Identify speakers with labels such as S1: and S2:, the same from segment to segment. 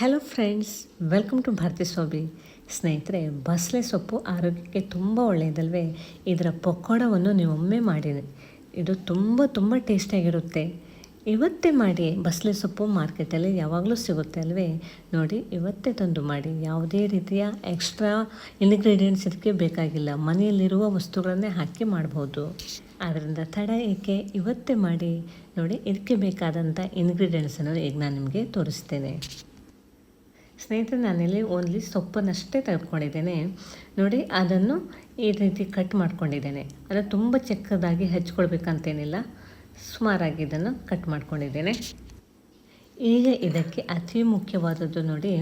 S1: Hello friends welcome to Bharathi ಸೋಬಿ ಸ್ನೇಹಿತರೆ ಬಸಳೆ ಸೊಪ್ಪು ಆರೋಗ್ಯಕ್ಕೆ ತುಂಬ ಒಳ್ಳೆಯದಲ್ವೇ ಇದರ ಪಕೋಡವನ್ನು ನೀವೊಮ್ಮೆ ಮಾಡಿ ಇದು ತುಂಬ ತುಂಬ ಟೇಸ್ಟಿಯಾಗಿರುತ್ತೆ ಇವತ್ತೇ ಮಾಡಿ ಬಸಳೆ ಸೊಪ್ಪು ಮಾರ್ಕೆಟಲ್ಲಿ ಯಾವಾಗಲೂ ಸಿಗುತ್ತೆ ಅಲ್ವೇ ನೋಡಿ ಇವತ್ತೇ ತಂದು ಮಾಡಿ ಯಾವುದೇ ರೀತಿಯ ಎಕ್ಸ್ಟ್ರಾ ಇನ್ಗ್ರೀಡಿಯೆಂಟ್ಸ್ ಇದಕ್ಕೆ ಬೇಕಾಗಿಲ್ಲ ಮನೆಯಲ್ಲಿರುವ ವಸ್ತುಗಳನ್ನೇ ಹಾಕಿ ಮಾಡ್ಬೋದು ಆದ್ದರಿಂದ ತಡ ಏಕೆ ಇವತ್ತೇ ಮಾಡಿ ನೋಡಿ ಇದಕ್ಕೆ ಬೇಕಾದಂಥ ಇನ್ಗ್ರೀಡಿಯೆಂಟ್ಸನ್ನು ಈಗ ನಾನು ನಿಮಗೆ ತೋರಿಸ್ತೇನೆ ಸ್ನೇಹಿತರೆ, ನಾನಿಲ್ಲಿ ಓನ್ಲಿ ಸೊಪ್ಪನ್ನಷ್ಟೇ ತೆಗೆದುಕೊಂಡಿದ್ದೇನೆ. ನೋಡಿ, ಅದನ್ನು ಈ ರೀತಿ ಕಟ್ ಮಾಡ್ಕೊಂಡಿದ್ದೇನೆ. ಅದು ತುಂಬ ಚಿಕ್ಕದಾಗಿ ಹಚ್ಕೊಳ್ಬೇಕಂತೇನಿಲ್ಲ. ಸುಮಾರಾಗಿ ಇದನ್ನು ಕಟ್ ಮಾಡ್ಕೊಂಡಿದ್ದೇನೆ. ಈಗ ಇದಕ್ಕೆ ಅತಿ ಮುಖ್ಯವಾದದ್ದು ನೋಡಿ,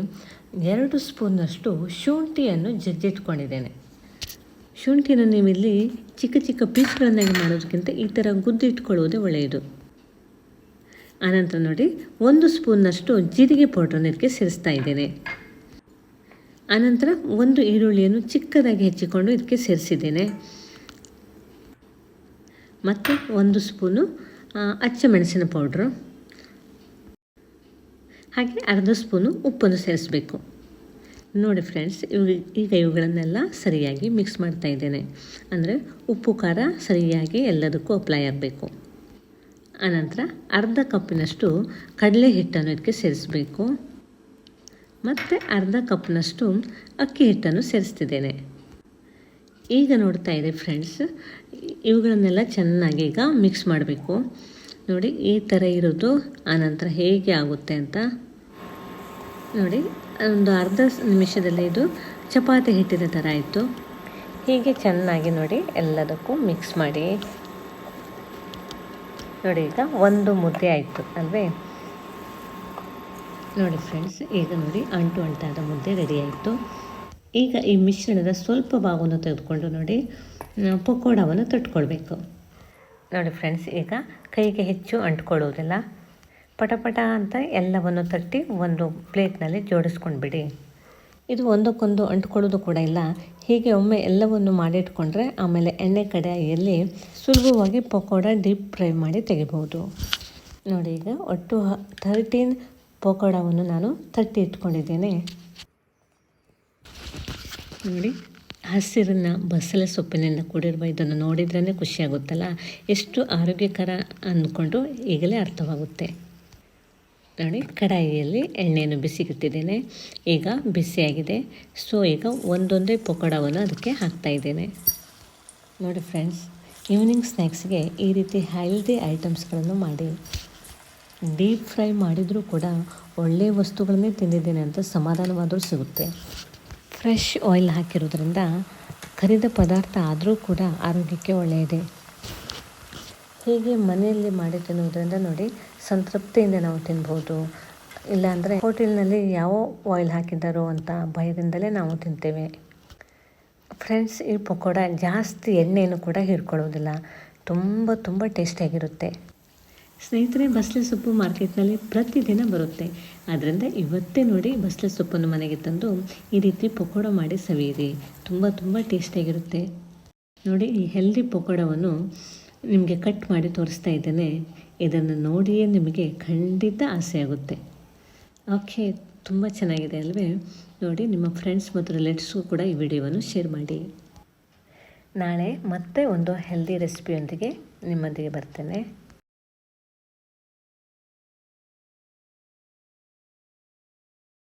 S1: ಎರಡು ಸ್ಪೂನ್ನಷ್ಟು ಶುಂಠಿಯನ್ನು ಜಜ್ಜಿಟ್ಕೊಂಡಿದ್ದೇನೆ. ಶುಂಠಿನ ನೀವಿಲ್ಲಿ ಚಿಕ್ಕ ಚಿಕ್ಕ ಪೀಸ್ಗಳನ್ನಾಗಿ ಮಾಡೋದಕ್ಕಿಂತ ಈ ಥರ ಗುದ್ದಿಟ್ಕೊಳ್ಳೋದೇ ಒಳ್ಳೆಯದು. ಆನಂತರ ನೋಡಿ, ಒಂದು ಸ್ಪೂನ್ನಷ್ಟು ಜೀರಿಗೆ ಪೌಡ್ರನ್ನ ಇದಕ್ಕೆ ಸೇರಿಸ್ತಾ ಇದ್ದೇನೆ. ಆನಂತರ ಒಂದು ಈರುಳ್ಳಿಯನ್ನು ಚಿಕ್ಕದಾಗಿ ಹೆಚ್ಚಿಕೊಂಡು ಇದಕ್ಕೆ ಸೇರಿಸಿದ್ದೇನೆ. ಮತ್ತು ಒಂದು ಸ್ಪೂನು ಅಚ್ಚ ಮೆಣಸಿನ ಪೌಡ್ರು ಹಾಗೆ ಅರ್ಧ ಸ್ಪೂನು ಉಪ್ಪನ್ನು ಸೇರಿಸಬೇಕು. ನೋಡಿ ಫ್ರೆಂಡ್ಸ್ ಇವು, ಈಗ ಇವುಗಳನ್ನೆಲ್ಲ ಸರಿಯಾಗಿ ಮಿಕ್ಸ್ ಮಾಡ್ತಾ ಇದ್ದೇನೆ. ಅಂದರೆ ಉಪ್ಪು, ಖಾರ ಸರಿಯಾಗಿ ಎಲ್ಲದಕ್ಕೂ ಅಪ್ಲೈ ಆಗಬೇಕು. ಆನಂತರ ಅರ್ಧ ಕಪ್ಪಿನಷ್ಟು ಕಡಲೆ ಹಿಟ್ಟನ್ನು ಇದಕ್ಕೆ ಸೇರಿಸಬೇಕು. ಮತ್ತು ಅರ್ಧ ಕಪ್ನಷ್ಟು ಅಕ್ಕಿ ಹಿಟ್ಟನ್ನು ಸೇರಿಸ್ತಿದ್ದೇನೆ. ಈಗ ನೋಡ್ತಾ ಇದೆ ಫ್ರೆಂಡ್ಸ್, ಇವುಗಳನ್ನೆಲ್ಲ ಚೆನ್ನಾಗಿ ಈಗ ಮಿಕ್ಸ್ ಮಾಡಬೇಕು. ನೋಡಿ, ಈ ಥರ ಇರೋದು ಆನಂತರ ಹೇಗೆ ಆಗುತ್ತೆ ಅಂತ. ನೋಡಿ, ಒಂದು ಅರ್ಧ ನಿಮಿಷದಲ್ಲಿ ಇದು ಚಪಾತಿ ಹಿಟ್ಟಿನ ಥರ ಆಯಿತು. ಹೀಗೆ ಚೆನ್ನಾಗಿ ನೋಡಿ ಎಲ್ಲದಕ್ಕೂ ಮಿಕ್ಸ್ ಮಾಡಿ. ನೋಡಿ ಈಗ ಒಂದು ಮುದ್ದೆ ಆಯಿತು ಅಲ್ವೇ? ನೋಡಿ ಫ್ರೆಂಡ್ಸ್ ಈಗ ನೋಡಿ ಅಂಟು ಅಂಟಾದ ಮುದ್ದೆ ರೆಡಿ ಆಯಿತು. ಈಗ ಈ ಮಿಶ್ರಣದ ಸ್ವಲ್ಪ ಭಾಗವನ್ನು ತೆಗೆದುಕೊಂಡು ನೋಡಿ ಪಕೋಡವನ್ನು ತಟ್ಕೊಳ್ಬೇಕು. ನೋಡಿ ಫ್ರೆಂಡ್ಸ್ ಈಗ ಕೈಗೆ ಹೆಚ್ಚು ಅಂಟ್ಕೊಳ್ಳೋದಿಲ್ಲ. ಪಟಪಟ ಅಂತ ಎಲ್ಲವನ್ನು ತಟ್ಟಿ ಒಂದು ಪ್ಲೇಟ್ನಲ್ಲಿ ಜೋಡಿಸ್ಕೊಂಡ್ಬಿಡಿ. ಇದು ಒಂದಕ್ಕೊಂದು ಅಂಟ್ಕೊಳ್ಳೋದು ಕೂಡ ಇಲ್ಲ. ಹೀಗೆ ಒಮ್ಮೆ ಎಲ್ಲವನ್ನು ಮಾಡಿಟ್ಕೊಂಡ್ರೆ ಆಮೇಲೆ ಎಣ್ಣೆ ಕಡಾಯಿಯಲ್ಲಿ ಸುಲಭವಾಗಿ ಪಕೋಡ ಡೀಪ್ ಫ್ರೈ ಮಾಡಿ ತೆಗಿಬೋದು ನೋಡಿ ಈಗ ಒಟ್ಟು ಥರ್ಟೀನ್ ಪಕೋಡವನ್ನು ನಾನು ತಟ್ಟಿ ಇಟ್ಕೊಂಡಿದ್ದೇನೆ. ನೋಡಿ, ಹಸಿರನ್ನ ಬಸಳೆ ಸೊಪ್ಪಿನಿಂದ ಕೂಡಿರುವ ಇದನ್ನು ನೋಡಿದ್ರೇ ಖುಷಿಯಾಗುತ್ತಲ್ಲ? ಎಷ್ಟು ಆರೋಗ್ಯಕರ ಅಂದ್ಕೊಂಡು ಈಗಲೇ ಅರ್ಥವಾಗುತ್ತೆ. ನೋಡಿ, ಕಡಾಯಿಯಲ್ಲಿ ಎಣ್ಣೆಯನ್ನು ಬಿಸಿಗಿಟ್ಟಿದ್ದೇನೆ. ಈಗ ಬಿಸಿಯಾಗಿದೆ. ಸೊ, ಈಗ ಒಂದೊಂದೇ ಪಕೋಡವನ್ನು ಅದಕ್ಕೆ ಹಾಕ್ತಾ ಇದ್ದೇನೆ. ನೋಡಿ ಫ್ರೆಂಡ್ಸ್ ಈವ್ನಿಂಗ್ ಸ್ನ್ಯಾಕ್ಸ್ಗೆ ಈ ರೀತಿ ಹೆಲ್ದಿ ಐಟಮ್ಸ್ಗಳನ್ನು ಮಾಡಿ ಡೀಪ್ ಫ್ರೈ ಮಾಡಿದರೂ ಕೂಡ ಒಳ್ಳೆಯ ವಸ್ತುಗಳನ್ನೇ ತಿಂದಿದ್ದೇನೆ ಅಂತ ಸಮಾಧಾನವಾದರೂ ಸಿಗುತ್ತೆ. ಫ್ರೆಶ್ ಆಯಿಲ್ ಹಾಕಿರೋದ್ರಿಂದ ಕರಿದ ಪದಾರ್ಥ ಆದರೂ ಕೂಡ ಆರೋಗ್ಯಕ್ಕೆ ಒಳ್ಳೆಯದೇ. ಹೀಗೆ ಮನೆಯಲ್ಲಿ ಮಾಡಿ ತಿನ್ನುವುದರಿಂದ ನೋಡಿ ಸಂತೃಪ್ತಿಯಿಂದ ನಾವು ತಿನ್ಬೋದು. ಇಲ್ಲಾಂದರೆ ಹೋಟೆಲ್ನಲ್ಲಿ ಯಾವ ಆಯಿಲ್ ಹಾಕಿದ್ದಾರೋ ಅಂತ ಭಯದಿಂದಲೇ ನಾವು ತಿಂತೇವೆ. ಫ್ರೆಂಡ್ಸ್ ಈ ಪಕೋಡ ಜಾಸ್ತಿ ಎಣ್ಣೆಯನ್ನು ಕೂಡ ಹೀರ್ಕೊಳ್ಳೋದಿಲ್ಲ. ತುಂಬ ತುಂಬ ಟೇಸ್ಟಿಯಾಗಿರುತ್ತೆ ಸ್ನೇಹಿತರೆ ಬಸಳೆ ಸೊಪ್ಪು ಮಾರ್ಕೆಟ್ನಲ್ಲಿ ಪ್ರತಿದಿನ ಬರುತ್ತೆ. ಆದ್ದರಿಂದ ಇವತ್ತೇ ನೋಡಿ ಬಸಳೆ ಸೊಪ್ಪನ್ನು ಮನೆಗೆ ತಂದು ಈ ರೀತಿ ಪಕೋಡ ಮಾಡಿ ಸವಿಯಿರಿ. ತುಂಬ ತುಂಬ ಟೇಸ್ಟಿಯಾಗಿರುತ್ತೆ ನೋಡಿ ಈ ಹೆಲ್ದಿ ಪಕೋಡವನ್ನು ನಿಮಗೆ ಕಟ್ ಮಾಡಿ ತೋರಿಸ್ತಾ ಇದ್ದೇನೆ. ಇದನ್ನು ನೋಡಿಯೇ ನಿಮಗೆ ಖಂಡಿತ ಆಸೆ ಆಗುತ್ತೆ ಓಕೆ, ತುಂಬ ಚೆನ್ನಾಗಿದೆ ಅಲ್ವೇ? ನೋಡಿ, ನಿಮ್ಮ ಫ್ರೆಂಡ್ಸ್ ಮತ್ತು ರಿಲೇಟಿವ್ಸ್ಗೂ ಕೂಡ ಈ ವಿಡಿಯೋವನ್ನು ಶೇರ್ ಮಾಡಿ. ನಾಳೆ ಮತ್ತೆ ಒಂದು ಹೆಲ್ದಿ ರೆಸಿಪಿಯೊಂದಿಗೆ ನಿಮ್ಮೊಂದಿಗೆ ಬರ್ತೇನೆ.